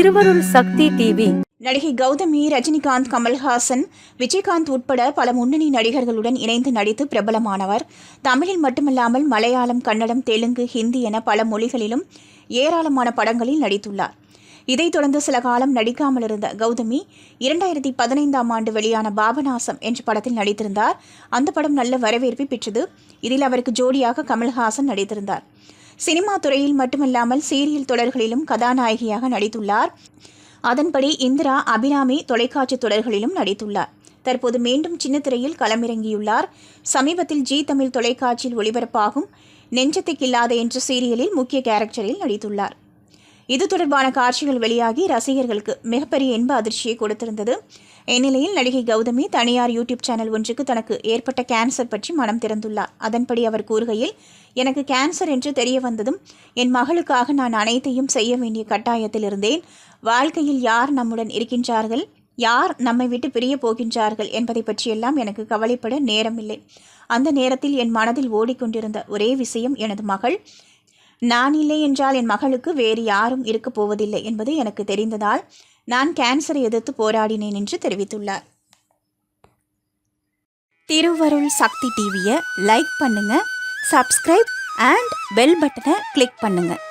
திருவருள் சக்தி டிவி. நடிகை கௌதமி ரஜினிகாந்த் கமல்ஹாசன் விஜயகாந்த் உட்பட பல முன்னணி நடிகர்களுடன் இணைந்து நடித்து பிரபலமானவர். தமிழில் மட்டுமல்லாமல் மலையாளம் கன்னடம் தெலுங்கு ஹிந்தி என பல மொழிகளிலும் ஏராளமான படங்களில் நடித்துள்ளார். இதைத் தொடர்ந்து சில காலம் நடிக்காமல் இருந்த கௌதமி இரண்டாயிரத்தி பதினைந்தாம் ஆண்டு வெளியான பாபநாசம் என்ற படத்தில் நடித்திருந்தார். அந்த படம் நல்ல வரவேற்பை பெற்றது. இதில் அவருக்கு ஜோடியாக கமல்ஹாசன் நடித்திருந்தார். சினிமா துறையில் மட்டுமல்லாமல் சீரியல் தொடர்களிலும் கதாநாயகியாக நடித்துள்ளார். அதன்படி இந்திரா அபிராமி தொலைக்காட்சி தொடர்களிலும் நடித்துள்ளார். தற்போது மீண்டும் சின்னத்திரையில் களமிறங்கியுள்ளார். சமீபத்தில் ஜி தமிழ் தொலைக்காட்சியில் ஒளிபரப்பாகும் நெஞ்சத்துக்கில்லாத என்ற சீரியலில் முக்கிய கேரக்டரில் நடித்துள்ளார். இது தொடர்பான காட்சிகள் வெளியாகி ரசிகர்களுக்கு மிகப்பெரிய இன்ப அதிர்ச்சியை கொடுத்திருந்தது. இந்நிலையில் நடிகை கௌதமி தனியார் யூடியூப் சேனல் ஒன்றுக்கு தனக்கு ஏற்பட்ட கேன்சர் பற்றி மனம் திறந்துள்ளார். அதன்படி அவர் கூறுகையில் எனக்கு கேன்சர் என்று தெரிய வந்ததும் என் மகளுக்காக நான் அனைத்தையும் செய்ய வேண்டிய கட்டாயத்தில் இருந்தேன். வாழ்க்கையில் யார் நம்முடன் இருக்கின்றார்கள்? யார் நம்மை விட்டு பிரிய போகின்றார்கள் என்பதை பற்றியெல்லாம் எனக்கு கவலைப்பட நேரமில்லை. அந்த நேரத்தில் என் மனதில் ஓடிக்கொண்டிருந்த ஒரே விஷயம் எனது மகள். நான் இல்லை என்றால் என் மகளுக்கு வேறு யாரும் இருக்கப் போவதில்லை என்பது எனக்கு தெரிந்ததால் நான் கேன்சரை எதிர்த்து போராடினேன் என்று தெரிவித்துள்ளார். திருவருள் சக்தி டிவியை லைக் பண்ணுங்க சப்ஸ்கிரைப் அண்ட் பெல் பட்டனை கிளிக் பண்ணுங்க.